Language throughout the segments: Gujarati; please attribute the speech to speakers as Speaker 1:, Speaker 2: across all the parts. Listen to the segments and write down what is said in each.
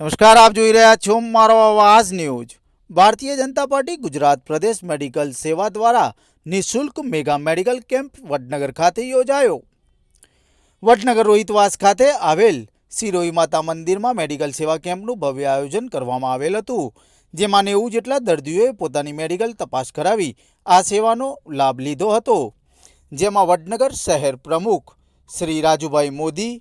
Speaker 1: નમસ્કાર, આપ જોઈ રહ્યા છો મારો આવાજ ન્યૂઝ. ભારતીય જનતા પાર્ટી ગુજરાત પ્રદેશ મેડિકલ સેવા દ્વારા નિઃશુલ્ક મેગા મેડિકલ કેમ્પ વડનગર ખાતે યોજાયો. વડનગર રોહિતવાસ ખાતે આવેલ સિરોઈ માતા મંદિરમાં મેડિકલ સેવા કેમ્પનું ભવ્ય આયોજન કરવામાં આવેલ હતું, જેમાં નેવું જેટલા દર્દીઓએ પોતાની મેડિકલ તપાસ કરાવી આ સેવાનો લાભ લીધો હતો. જેમાં વડનગર શહેર પ્રમુખ શ્રી રાજુભાઈ મોદી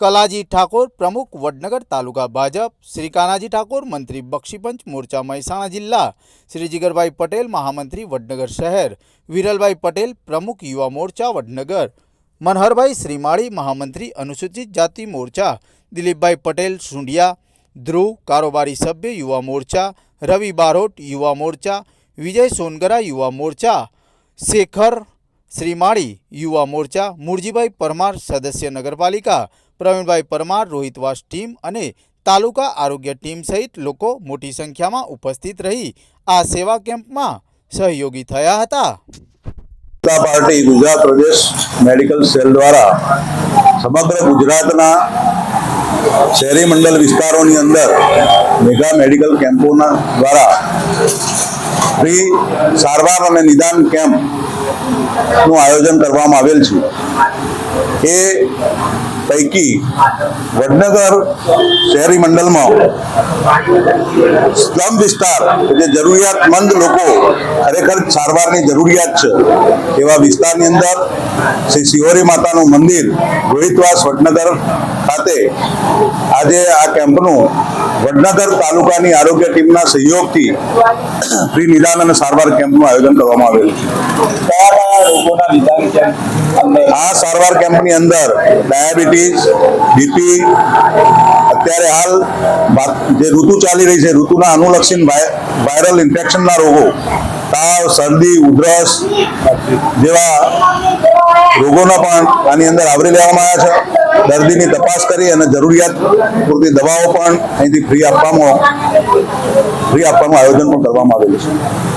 Speaker 1: કલાજી ઠાકોર પ્રમુખ વડનગર તાલુકા ભાજપ શ્રી કાનાજી ઠાકોર મંત્રી બક્ષીપંચ મોરચા મહેસાણા જિલ્લા શ્રી જીગરભાઈ પટેલ મહામંત્રી વડનગર શહેર વિરલભાઈ પટેલ પ્રમુખ યુવા મોરચા વડનગર મનહરભાઈ શ્રીમાળી મહામંત્રી અનુસૂચિત જાતિ મોરચા દિલીપભાઈ પટેલ સુંઢિયા ધ્રુવ કારોબારી સભ્ય યુવા મોરચા રવિ બારોટ યુવા મોરચા વિજય સોનગરા યુવા મોરચા શેખર શ્રીમાળી યુવા મોરચા, મુરજીભાઈ પરમાર, સદસ્ય નગરપાલિકા, પ્રવીણભાઈ પરમાર રોહિતવાસ ટીમ અને તાલુકા આરોગ્ય ટીમ સહિત લોકો મોટી સંખ્યામાં ઉપસ્થિત રહી આ સેવા કેમ્પમાં સહયોગી થયા હતા.
Speaker 2: જનતા પાર્ટી ગુજરાત પ્રદેશ મેડિકલ સેલ દ્વારા સમગ્ર ગુજરાતના શહેરી મંડળ વિસ્તારોની અંદર મેગા મેડિકલ કેમ્પોના દ્વારા ફ્રી સારવાર અને નિદાન કેમ્પનું આયોજન કરવામાં આવેલ છે. એ પૈકી વડનગર શહેરી મંડળમાં સ્લમ વિસ્તાર જે જરૂરિયાતમંદ લોકો ખરેખર સારવારની જરૂરિયાત છે, એવા વિસ્તારની અંદર શ્રી શિહોરી માતાનું મંદિર, રોહિતવાસ વડનગર ખાતે આજે આ કેમ્પનું વડનગર તાલુકાની આરોગ્ય ટીમના સહયોગથી ફ્રી નિદાન અને સારવાર કેમ્પનું આયોજન કરવામાં આવેલું છે. આ સારવાર કેમ્પની અંદર ડાયાબિટીસ, બીપી, અત્યારે હાલ જે ઋતુ ચાલી રહી છે, ઋતુના અનુલક્ષીન વાયરલ ઇન્ફેક્શનના રોગો, તાવ, શરદી, ઉધરસ જેવા રોગોના પણ આની અંદર આવરી લેવામાં આવ્યા છે. દર્દીની તપાસ કરી અને જરૂરિયાત પૂરતી દવાઓ પણ અહીંથી ફ્રી આપવામાં ફ્રી આપવાનું આયોજન પણ કરવામાં આવેલું છે.